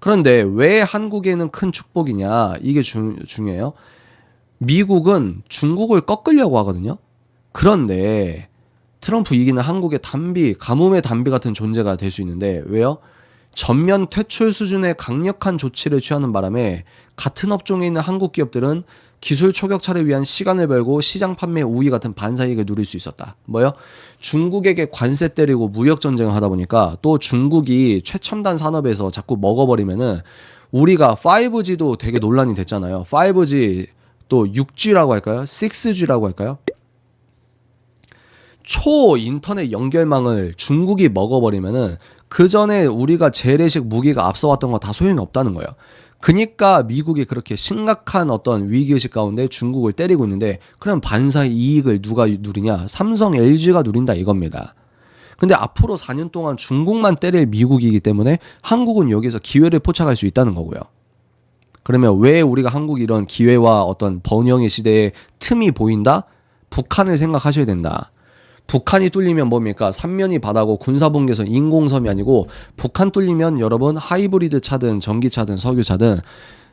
그런데 왜 한국에는 큰 축복이냐? 이게 중, 중요해요. 미국은 중국을 꺾으려고 하거든요. 그런데 트럼프 이기는 한국의 단비, 가뭄의 단비 같은 존재가 될 수 있는데 왜요? 전면 퇴출 수준의 강력한 조치를 취하는 바람에 같은 업종에 있는 한국 기업들은 기술 초격차를 위한 시간을 벌고 시장 판매 우위 같은 반사이익을 누릴 수 있었다. 뭐요? 중국에게 관세 때리고 무역 전쟁을 하다 보니까 또 중국이 최첨단 산업에서 자꾸 먹어버리면은 우리가 5G도 되게 논란이 됐잖아요. 5G 또 6G라고 할까요? 6G라고 할까요? 초 인터넷 연결망을 중국이 먹어버리면은 그 전에 우리가 재래식 무기가 앞서왔던 거 다 소용이 없다는 거예요. 그니까 미국이 그렇게 심각한 어떤 위기의식 가운데 중국을 때리고 있는데 그럼 반사의 이익을 누가 누리냐? 삼성, LG가 누린다 이겁니다. 근데 앞으로 4년 동안 중국만 때릴 미국이기 때문에 한국은 여기서 기회를 포착할 수 있다는 거고요. 그러면 왜 우리가 한국이 이런 기회와 어떤 번영의 시대에 틈이 보인다? 북한을 생각하셔야 된다. 북한이 뚫리면 뭡니까? 삼면이 바다고 군사분계선 인공섬이 아니고 북한 뚫리면 여러분 하이브리드 차든 전기차든 석유차든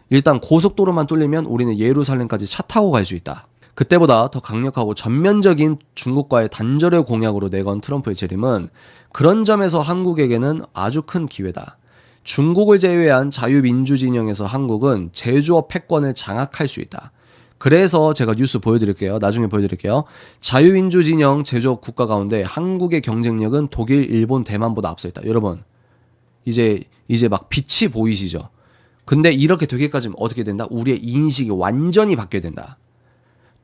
일단 고속도로만 뚫리면 우리는 예루살렘까지 차 타고 갈 수 있다. 그때보다 더 강력하고 전면적인 중국과의 단절의 공약으로 내건 트럼프의 재림은 그런 점에서 한국에게는 아주 큰 기회다. 중국을 제외한 자유민주 진영에서 한국은 제조업 패권을 장악할 수 있다. 그래서 제가 뉴스 보여드릴게요. 나중에 보여드릴게요. 자유민주 진영 제조업 국가 가운데 한국의 경쟁력은 독일, 일본, 대만보다 앞서 있다. 여러분, 이제 이제 막 빛이 보이시죠? 근데 이렇게 되기까지는 어떻게 된다? 우리의 인식이 완전히 바뀌어야 된다.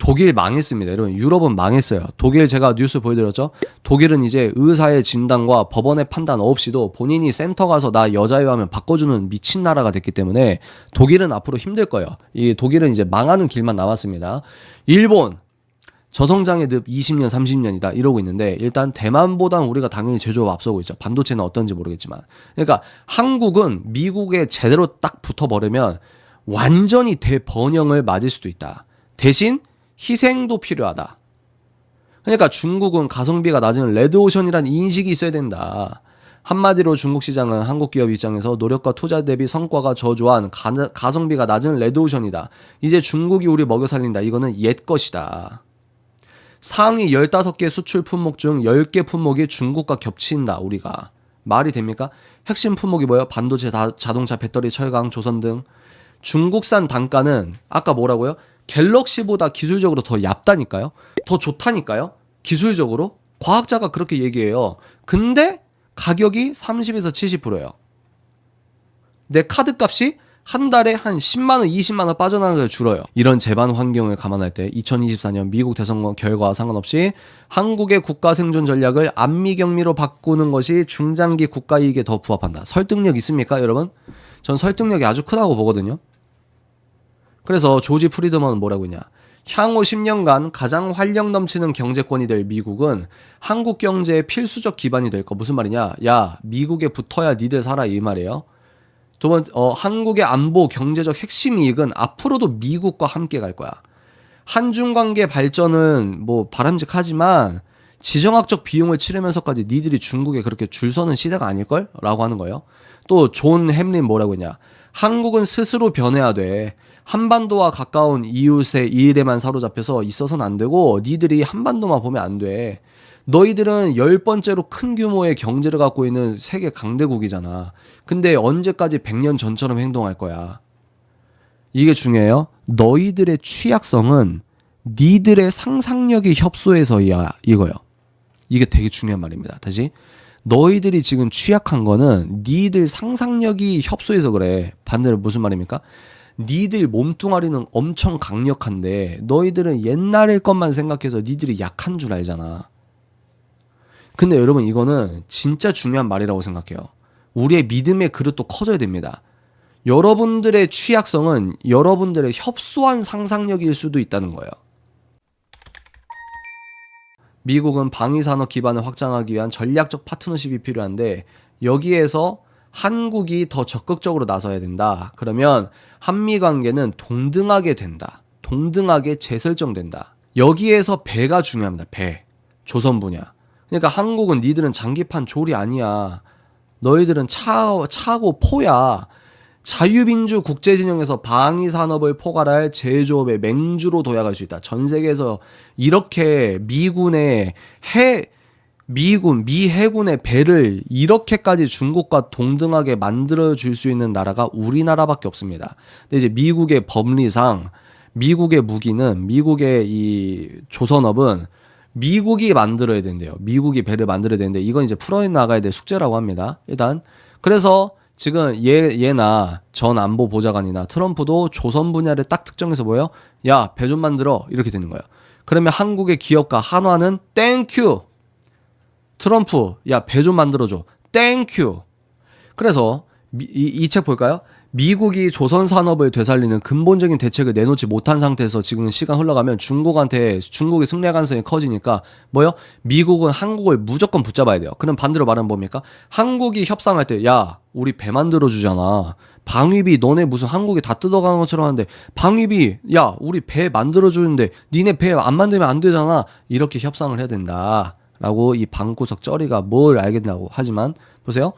독일 망했습니다. 여러분, 유럽은 망했어요. 독일 제가 뉴스 보여드렸죠? 독일은 이제 의사의 진단과 법원의 판단 없이도 본인이 센터 가서 나 여자예요 하면 바꿔주는 미친 나라가 됐기 때문에 독일은 앞으로 힘들 거예요. 이 독일은 이제 망하는 길만 남았습니다. 일본, 저성장의 늪 20년, 30년이다 이러고 있는데 일단 대만보단 우리가 당연히 제조업 앞서고 있죠. 반도체는 어떤지 모르겠지만. 그러니까 한국은 미국에 제대로 딱 붙어버리면 완전히 대번영을 맞을 수도 있다. 대신 희생도 필요하다. 그러니까 중국은 가성비가 낮은 레드오션이라는 인식이 있어야 된다. 한마디로 중국 시장은 한국 기업 입장에서 노력과 투자 대비 성과가 저조한 가, 가성비가 낮은 레드오션이다. 이제 중국이 우리 먹여 살린다. 이거는 옛 것이다. 상위 15개 수출 품목 중 10개 품목이 중국과 겹친다, 우리가. 말이 됩니까? 핵심 품목이 뭐예요? 반도체, 다, 자동차, 배터리, 철강, 조선 등. 중국산 단가는 아까 뭐라고요? 갤럭시보다 기술적으로 더 얇다니까요? 더 좋다니까요? 기술적으로? 과학자가 그렇게 얘기해요. 근데 가격이 30에서 70%예요. 내 카드 값이 한 달에 한 10만 원, 20만 원 빠져나가게 줄어요. 이런 재반 환경을 감안할 때 2024년 미국 대선거 결과와 상관없이 한국의 국가 생존 전략을 안미 경미로 바꾸는 것이 중장기 국가 이익에 더 부합한다. 설득력 있습니까, 여러분? 전 설득력이 아주 크다고 보거든요. 그래서 조지 프리드먼은 뭐라고 했냐? 향후 10년간 가장 활력 넘치는 경제권이 될 미국은 한국 경제의 필수적 기반이 될 거. 무슨 말이냐? 야, 미국에 붙어야 니들 살아 이 말이에요. 두 번, 어, 한국의 안보 경제적 핵심 이익은 앞으로도 미국과 함께 갈 거야. 한중 관계 발전은 뭐 바람직하지만 지정학적 비용을 치르면서까지 니들이 중국에 그렇게 줄 서는 시대가 아닐걸? 라고 하는 거예요. 또 존 햄린 뭐라고 했냐? 한국은 스스로 변해야 돼. 한반도와 가까운 이웃의 이 일에만 사로잡혀서 있어서는 안 되고 니들이 한반도만 보면 안 돼. 너희들은 열 번째로 큰 규모의 경제를 갖고 있는 세계 강대국이잖아. 근데 언제까지 100년 전처럼 행동할 거야? 이게 중요해요. 너희들의 취약성은 니들의 상상력이 협소해서야 이거요. 이게 되게 중요한 말입니다. 다시 너희들이 지금 취약한 거는 니들 상상력이 협소해서 그래. 반대로 무슨 말입니까? 니들 몸뚱아리는 엄청 강력한데 너희들은 옛날의 것만 생각해서 니들이 약한 줄 알잖아. 근데 여러분 이거는 진짜 중요한 말이라고 생각해요. 우리의 믿음의 그릇도 커져야 됩니다. 여러분들의 취약성은 여러분들의 협소한 상상력일 수도 있다는 거예요. 미국은 방위산업 기반을 확장하기 위한 전략적 파트너십이 필요한데 여기에서 한국이 더 적극적으로 나서야 된다. 그러면 한미 관계는 동등하게 된다. 동등하게 재설정된다. 여기에서 배가 중요합니다. 배. 조선 분야. 그러니까 한국은 니들은 장기판 조리 아니야. 너희들은 차, 차고 포야. 자유민주 국제진영에서 방위 산업을 포괄할 제조업의 맹주로 도약할 수 있다. 전 세계에서 이렇게 미군의 해 미군 미 해군의 배를 이렇게까지 중국과 동등하게 만들어 줄 수 있는 나라가 우리나라밖에 없습니다. 근데 이제 미국의 법리상 미국의 무기는 미국의 이 조선업은 미국이 만들어야 된대요. 미국이 배를 만들어야 되는데 이건 이제 풀어 나가야 될 숙제라고 합니다. 일단 그래서 지금 얘 얘나 전 안보 보좌관이나 트럼프도 조선 분야를 딱 특정해서 뭐예요? 야 배 좀 만들어 이렇게 되는 거예요. 그러면 한국의 기업가 한화는 땡큐 트럼프 야 배 좀 만들어줘 땡큐 그래서 이 책 볼까요? 미국이 조선 산업을 되살리는 근본적인 대책을 내놓지 못한 상태에서 지금 시간 흘러가면 중국한테 중국의 승리 가능성이 커지니까 뭐요? 미국은 한국을 무조건 붙잡아야 돼요. 그럼 반대로 말하면 뭡니까? 한국이 협상할 때 야 우리 배 만들어 주잖아. 방위비 너네 무슨 한국이 다 뜯어가는 것처럼 하는데 방위비 야 우리 배 만들어 주는데 니네 배 안 만들면 안 되잖아. 이렇게 협상을 해야 된다. 라고 이 방구석 쩌리가 뭘 알겠냐고 하지만 보세요.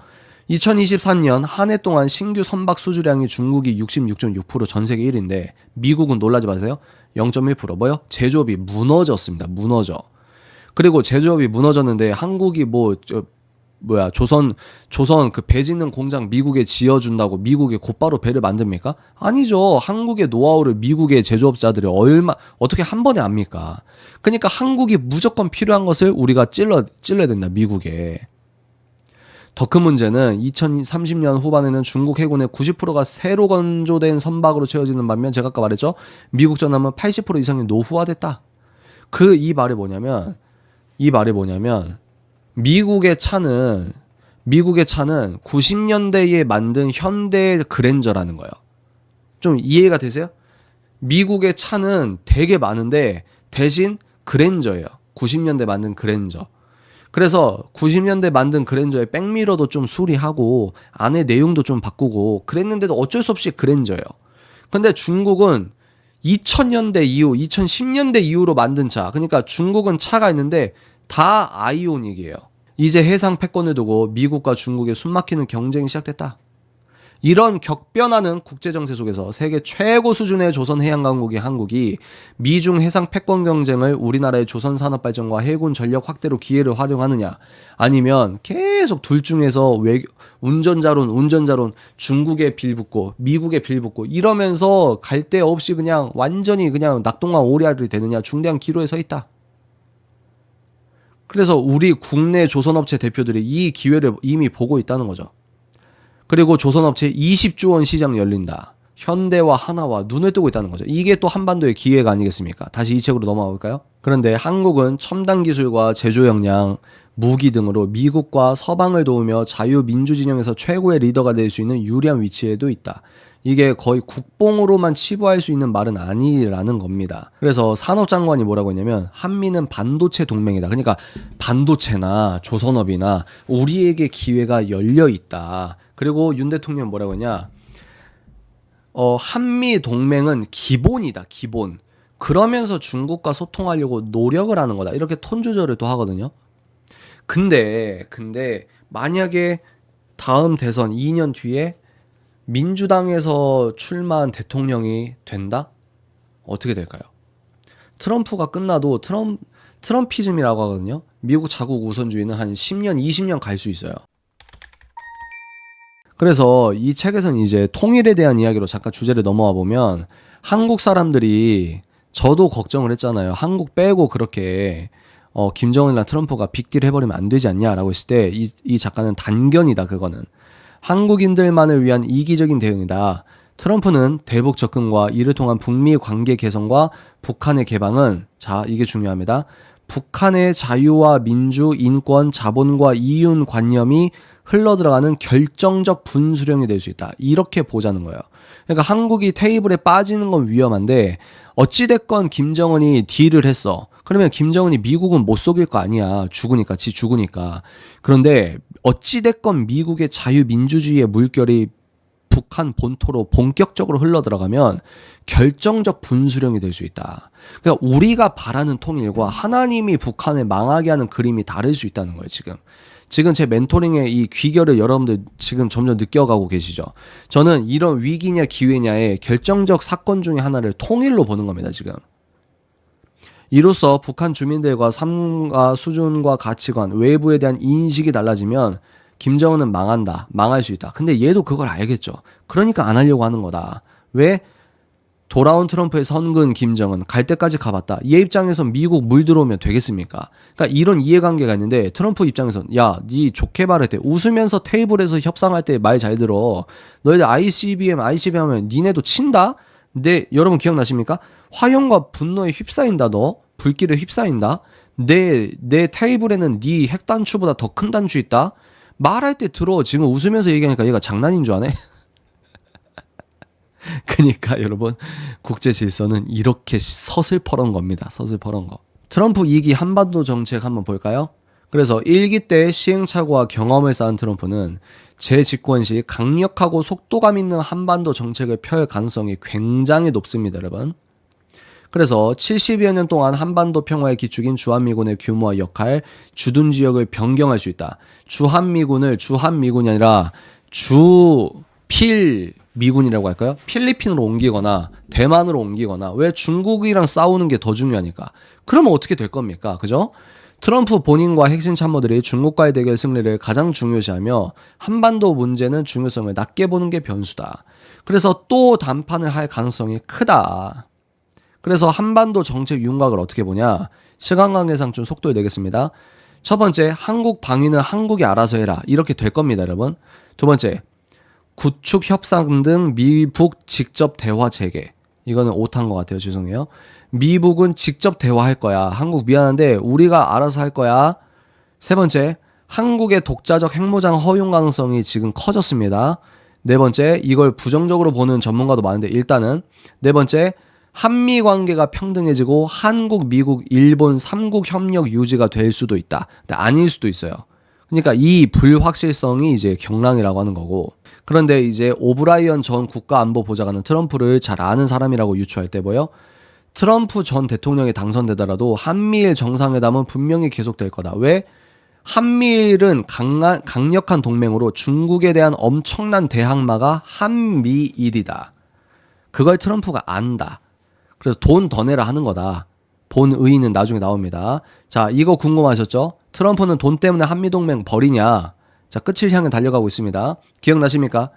2023년 한 해 동안 신규 선박 수주량이 중국이 66.6%전 세계 1위인데 미국은 놀라지 마세요. 0.1% 뭐요? 제조업이 무너졌습니다. 무너져. 그리고 제조업이 무너졌는데 한국이 뭐 저, 뭐야 조선 조선 그 배 짓는 공장 미국에 지어준다고 미국에 곧바로 배를 만듭니까? 아니죠. 한국의 노하우를 미국의 제조업자들이 얼마 어떻게 한 번에 압니까? 그러니까 한국이 무조건 필요한 것을 우리가 찔러 찔러야 된다 미국에. 더 큰 문제는 2030년 후반에는 중국 해군의 90%가 새로 건조된 선박으로 채워지는 반면 제가 아까 말했죠. 미국 전함은 80% 이상이 노후화됐다. 그 이 말이 뭐냐면 이 말이 뭐냐면 미국의 차는 미국의 차는 90년대에 만든 현대 그랜저라는 거예요. 좀 이해가 되세요? 미국의 차는 되게 많은데 대신 그랜저예요. 90년대 만든 그랜저. 그래서 90년대 만든 그랜저의 백미러도 좀 수리하고 안에 내용도 좀 바꾸고 그랬는데도 어쩔 수 없이 그랜저예요. 근데 중국은 2000년대 이후, 2010년대 이후로 만든 차. 그러니까 중국은 차가 있는데 다 아이오닉이에요. 이제 해상 패권을 두고 미국과 중국의 숨막히는 경쟁이 시작됐다. 이런 격변하는 국제정세 속에서 세계 최고 수준의 조선 해양 강국이 한국이 미중 해상 패권 경쟁을 우리나라의 조선 산업 발전과 해군 전력 확대로 기회를 활용하느냐 아니면 계속 둘 중에서 외 운전자론 운전자론 중국에 빌붙고 미국에 빌붙고 이러면서 갈 데 없이 그냥 완전히 그냥 낙동강 오리알이 되느냐 중대한 기로에 서 있다. 그래서 우리 국내 조선업체 대표들이 이 기회를 이미 보고 있다는 거죠. 그리고 조선업체 20조 원 시장 열린다. 현대와 하나와 눈을 뜨고 있다는 거죠. 이게 또 한반도의 기회가 아니겠습니까? 다시 이 책으로 넘어가 볼까요? 그런데 한국은 첨단 기술과 제조 역량, 무기 등으로 미국과 서방을 도우며 자유민주 진영에서 최고의 리더가 될 수 있는 유리한 위치에도 있다. 이게 거의 국뽕으로만 치부할 수 있는 말은 아니라는 겁니다. 그래서 산업장관이 뭐라고 했냐면 한미는 반도체 동맹이다. 그러니까 반도체나 조선업이나 우리에게 기회가 열려 있다. 그리고 윤 대통령 뭐라고 했냐? 어, 한미 동맹은 기본이다. 기본. 그러면서 중국과 소통하려고 노력을 하는 거다. 이렇게 톤 조절을 또 하거든요. 근데 근데 만약에 다음 대선 2년 뒤에 민주당에서 출마한 대통령이 된다? 어떻게 될까요? 트럼프가 끝나도 트럼, 트럼피즘이라고 하거든요. 미국 자국 우선주의는 한 10년, 20년 갈 수 있어요. 그래서 이 책에서는 이제 통일에 대한 이야기로 잠깐 주제를 넘어와 보면 한국 사람들이 저도 걱정을 했잖아요. 한국 빼고 그렇게 어, 김정은이나 트럼프가 빅딜 해버리면 안 되지 않냐라고 했을 때 이 이 작가는 단견이다 그거는 한국인들만을 위한 이기적인 대응이다. 트럼프는 대북 접근과 이를 통한 북미 관계 개선과 북한의 개방은 자 이게 중요합니다. 북한의 자유와 민주, 인권, 자본과 이윤 관념이 흘러들어가는 결정적 분수령이 될 수 있다. 이렇게 보자는 거예요. 그러니까 한국이 테이블에 빠지는 건 위험한데 어찌됐건 김정은이 딜을 했어. 그러면 김정은이 미국은 못 속일 거 아니야. 죽으니까, 지 죽으니까. 그런데 어찌됐건 미국의 자유민주주의의 물결이 북한 본토로 본격적으로 흘러 들어가면 결정적 분수령이 될 수 있다. 그러니까 우리가 바라는 통일과 하나님이 북한을 망하게 하는 그림이 다를 수 있다는 거예요, 지금. 지금 제 멘토링의 이 귀결을 여러분들 지금 점점 느껴가고 계시죠. 저는 이런 위기냐 기회냐의 결정적 사건 중에 하나를 통일로 보는 겁니다, 지금. 이로써 북한 주민들과 삶과 수준과 가치관, 외부에 대한 인식이 달라지면 김정은은 망한다, 망할 수 있다. 근데 얘도 그걸 알겠죠. 그러니까 안 하려고 하는 거다. 왜? 돌아온 트럼프의 선근 김정은 갈 때까지 가봤다. 얘 입장에선 미국 물 들어오면 되겠습니까? 그러니까 이런 이해관계가 있는데 트럼프 입장에선 야, 네 좋게 말할 때 웃으면서 테이블에서 협상할 때 말 잘 들어. 너희들 ICBM, ICBM 하면 니네도 친다? 근데 여러분 기억나십니까? 화염과 분노에 휩싸인다 너. 불길에 휩싸인다. 내 내 테이블에는 네 핵단추보다 더 큰 단추 있다. 말할 때 들어. 지금 웃으면서 얘기하니까 얘가 장난인 줄 아네. 그러니까 여러분 국제 질서는 이렇게 서슬퍼런 겁니다. 서슬퍼런 거. 트럼프 2기 한반도 정책 한번 볼까요? 그래서 1기 때 시행착오와 경험을 쌓은 트럼프는 재집권 시 강력하고 속도감 있는 한반도 정책을 펼 가능성이 굉장히 높습니다, 여러분. 그래서 70여 년 동안 한반도 평화의 기축인 주한미군의 규모와 역할, 주둔 지역을 변경할 수 있다. 주한미군을 주한미군이 아니라 주필 미군이라고 할까요? 필리핀으로 옮기거나 대만으로 옮기거나 왜 중국이랑 싸우는 게 더 중요하니까. 그러면 어떻게 될 겁니까? 그죠? 트럼프 본인과 핵심 참모들이 중국과의 대결 승리를 가장 중요시하며 한반도 문제는 중요성을 낮게 보는 게 변수다. 그래서 또 담판을 할 가능성이 크다. 그래서 한반도 정책 윤곽을 어떻게 보냐? 시간 관계상 좀 속도를 내겠습니다. 첫 번째, 한국 방위는 한국이 알아서 해라. 이렇게 될 겁니다, 여러분. 두 번째, 구축 협상 등 미북 직접 대화 체계. 이거는 오탄 것 같아요. 죄송해요. 미북은 직접 대화할 거야. 한국 미안한데 우리가 알아서 할 거야. 세 번째, 한국의 독자적 핵무장 허용 가능성이 지금 커졌습니다. 네 번째, 이걸 부정적으로 보는 전문가도 많은데 일단은 네 번째, 한미 관계가 평등해지고 한국, 미국, 일본 삼국 협력 유지가 될 수도 있다. 근데 아닐 수도 있어요. 그러니까 이 불확실성이 이제 경랑이라고 하는 거고. 그런데 이제 오브라이언 전 국가안보보좌관은 트럼프를 잘 아는 사람이라고 유추할 때 뭐요? 트럼프 전 대통령이 당선되더라도 한미일 정상회담은 분명히 계속될 거다. 왜? 한미일은 강한, 강력한 동맹으로 중국에 대한 엄청난 대항마가 한미일이다. 그걸 트럼프가 안다. 그래서 돈 더 내라 하는 거다. 본 의의는 나중에 나옵니다. 자, 이거 궁금하셨죠? 트럼프는 돈 때문에 한미동맹 버리냐? 자, 끝을 향해 달려가고 있습니다. 기억나십니까?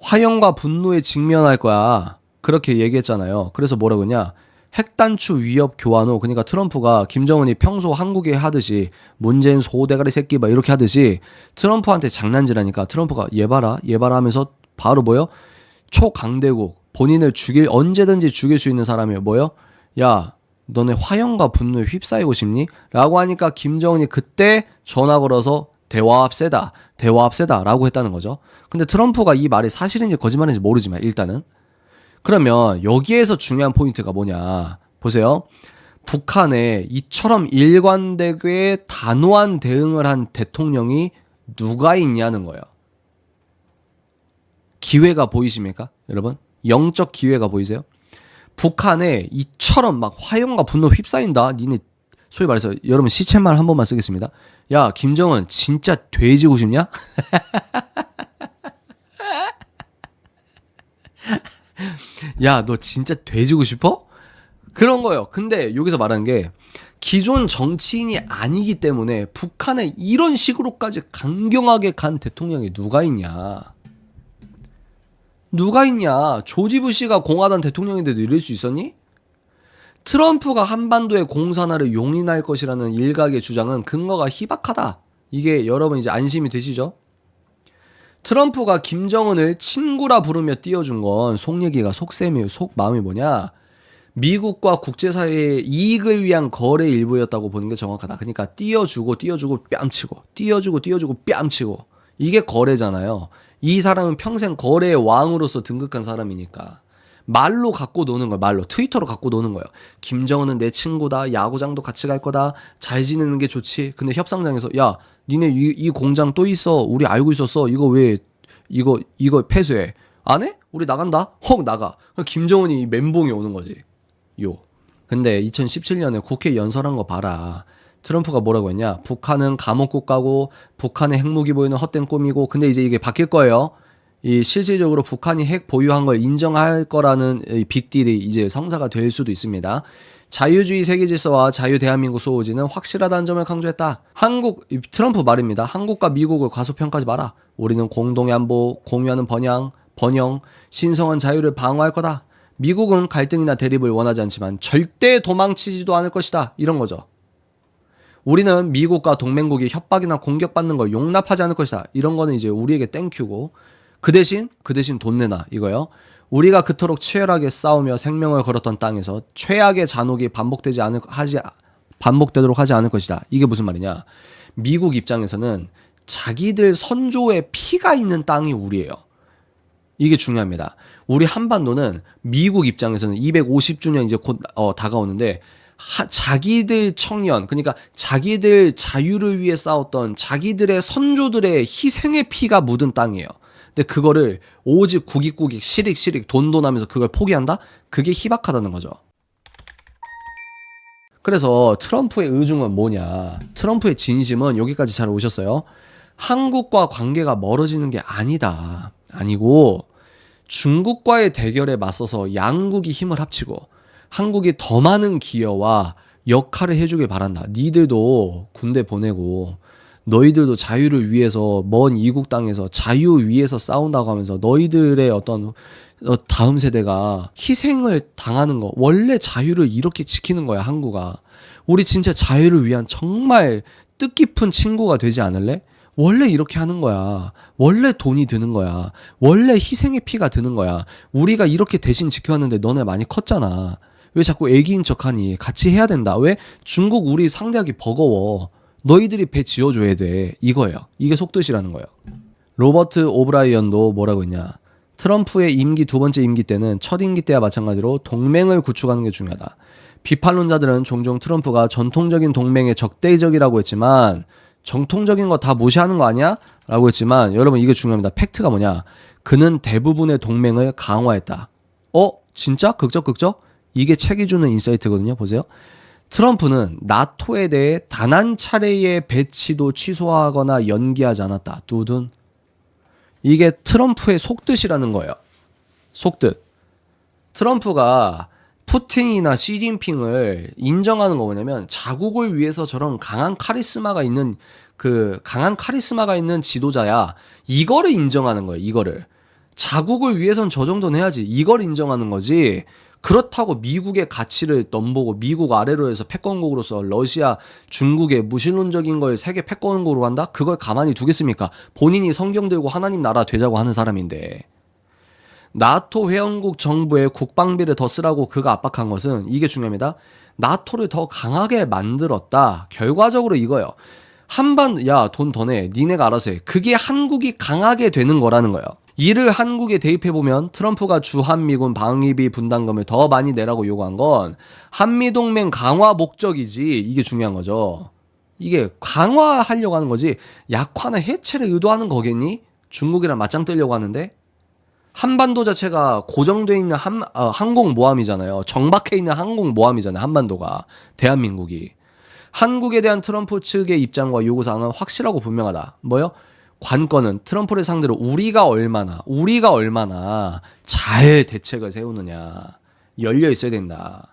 화염과 분노에 직면할 거야. 그렇게 얘기했잖아요. 그래서 뭐라고 했냐? 핵단추 위협 교환 후 그러니까 트럼프가 김정은이 평소 한국에 하듯이 문재인 소대가리 새끼 막 이렇게 하듯이 트럼프한테 장난질하니까 트럼프가 얘 봐라 하면서 바로 뭐요? 초강대국 본인을 죽일 언제든지 죽일 수 있는 사람이 뭐요? 야 너네 화염과 분노에 휩싸이고 싶니? 라고 하니까 김정은이 그때 전화 걸어서 대화합 세다 대화합 세다 라고 했다는 거죠. 근데 트럼프가 이 말이 사실인지 거짓말인지 모르지만 일단은 그러면 여기에서 중요한 포인트가 뭐냐. 보세요. 북한에 이처럼 일관되게 단호한 대응을 한 대통령이 누가 있냐는 거예요. 기회가 보이십니까? 여러분? 영적 기회가 보이세요? 북한에 이처럼 막 화염과 분노 휩싸인다. 니네 소위 말해서 여러분 시쳇말 한 번만 쓰겠습니다. 야, 김정은 진짜 돼지고 싶냐? 야, 너 진짜 돼지고 싶어? 그런 거예요. 근데 여기서 말하는 게 기존 정치인이 아니기 때문에 북한에 이런 식으로까지 강경하게 간 대통령이 누가 있냐? 누가 있냐? 조지 부시가 공화당 대통령인데도 이럴 수 있었니? 트럼프가 한반도의 공산화를 용인할 것이라는 일각의 주장은 근거가 희박하다. 이게 여러분 이제 안심이 되시죠? 트럼프가 김정은을 친구라 부르며 띄워준 건 속얘기가 속셈이에요. 속 마음이 뭐냐? 미국과 국제사회의 이익을 위한 거래 일부였다고 보는 게 정확하다. 그러니까 띄워주고 띄워주고 뺨치고 띄워주고 띄워주고 뺨치고 이게 거래잖아요. 이 사람은 평생 거래의 왕으로서 등극한 사람이니까 말로 갖고 노는 거예요. 말로 트위터로 갖고 노는 거예요. 김정은은 내 친구다. 야구장도 같이 갈 거다. 잘 지내는 게 좋지. 근데 협상장에서 야 니네 이, 이 공장 또 있어. 우리 알고 있었어. 이거 왜 이거 이거 폐쇄해? 안 해? 우리 나간다. 헉 나가. 김정은이 이 멘붕이 오는 거지. 요. 근데 2017년에 국회 연설한 거 봐라. 트럼프가 뭐라고 했냐? 북한은 감옥 국가고 북한의 핵무기 보유는 헛된 꿈이고 근데 이제 이게 바뀔 거예요. 이 실질적으로 북한이 핵 보유한 걸 인정할 거라는 이 빅딜이 이제 성사가 될 수도 있습니다. 자유주의 세계 질서와 자유 대한민국 소호지는 확실하다는 점을 강조했다. 한국 이 트럼프 말입니다. 한국과 미국을 과소평가하지 마라. 우리는 공동의 안보, 공유하는 번영, 번영, 신성한 자유를 방어할 거다. 미국은 갈등이나 대립을 원하지 않지만 절대 도망치지도 않을 것이다. 이런 거죠. 우리는 미국과 동맹국이 협박이나 공격받는 걸 용납하지 않을 것이다. 이런 거는 이제 우리에게 땡큐고 그 대신 그 대신 돈 내놔 이거요. 우리가 그토록 치열하게 싸우며 생명을 걸었던 땅에서 최악의 잔혹이 반복되지 않을 하지 반복되도록 하지 않을 것이다. 이게 무슨 말이냐? 미국 입장에서는 자기들 선조의 피가 있는 땅이 우리예요. 이게 중요합니다. 우리 한반도는 미국 입장에서는 250주년 이제 곧 어, 다가오는데 하, 자기들 청년 그러니까 자기들 자유를 위해 싸웠던 자기들의 선조들의 희생의 피가 묻은 땅이에요. 근데 그거를 오직 구깃구깃 시릭시릭 돈돈하면서 그걸 포기한다? 그게 희박하다는 거죠. 그래서 트럼프의 의중은 뭐냐? 트럼프의 진심은 여기까지 잘 오셨어요. 한국과 관계가 멀어지는 게 아니다. 아니고 중국과의 대결에 맞서서 양국이 힘을 합치고 한국이 더 많은 기여와 역할을 해주길 바란다. 니들도 군대 보내고 너희들도 자유를 위해서 먼 이국 땅에서 자유 위해서 싸운다고 하면서 너희들의 어떤 어, 다음 세대가 희생을 당하는 거 원래 자유를 이렇게 지키는 거야 한국아 우리 진짜 자유를 위한 정말 뜻깊은 친구가 되지 않을래? 원래 이렇게 하는 거야. 원래 돈이 드는 거야. 원래 희생의 피가 드는 거야. 우리가 이렇게 대신 지켜왔는데 너네 많이 컸잖아. 왜 자꾸 애기인 척하니? 같이 해야 된다. 왜? 중국 우리 상대하기 버거워. 너희들이 배 지어줘야 돼. 이거예요. 이게 속뜻이라는 거예요. 로버트 오브라이언도 뭐라고 했냐. 트럼프의 임기 두 번째 임기 때는 첫 임기 때와 마찬가지로 동맹을 구축하는 게 중요하다. 비판론자들은 종종 트럼프가 전통적인 동맹의 적대적이라고 했지만 정통적인 거 다 무시하는 거 아니야? 라고 했지만 여러분 이게 중요합니다. 팩트가 뭐냐? 그는 대부분의 동맹을 강화했다. 어? 진짜? 극적 극적? 이게 책이 주는 인사이트거든요. 보세요. 트럼프는 나토에 대해 단 한 차례의 배치도 취소하거나 연기하지 않았다. 두둔. 이게 트럼프의 속뜻이라는 거예요. 속뜻. 트럼프가 푸틴이나 시진핑을 인정하는 거 뭐냐면 자국을 위해서 저런 강한 카리스마가 있는 그 강한 카리스마가 있는 지도자야. 이거를 인정하는 거예요. 이거를. 자국을 위해선 저 정도는 해야지. 이걸 인정하는 거지. 그렇다고 미국의 가치를 넘보고 미국 아래로 해서 패권국으로서 러시아, 중국의 무신론적인 걸 세계 패권국으로 한다? 그걸 가만히 두겠습니까? 본인이 성경 들고 하나님 나라 되자고 하는 사람인데. 나토 회원국 정부의 국방비를 더 쓰라고 그가 압박한 것은 이게 중요합니다. 나토를 더 강하게 만들었다. 결과적으로 이거요. 한반 야 돈 더 내. 니네가 알아서 해. 그게 한국이 강하게 되는 거라는 거예요. 이를 한국에 대입해 보면 트럼프가 주한미군 방위비 분담금을 더 많이 내라고 요구한 건 한미동맹 강화 목적이지 이게 중요한 거죠. 이게 강화하려고 하는 거지 약화나 해체를 의도하는 거겠니? 중국이랑 맞짱 뜨려고 하는데 한반도 자체가 고정돼 있는 한, 어, 항공모함이잖아요. 정박해 있는 항공모함이잖아요. 한반도가 대한민국이 한국에 대한 트럼프 측의 입장과 요구사항은 확실하고 분명하다. 뭐요? 관건은 트럼프를 상대로 우리가 얼마나 우리가 얼마나 잘 대책을 세우느냐 열려 있어야 된다.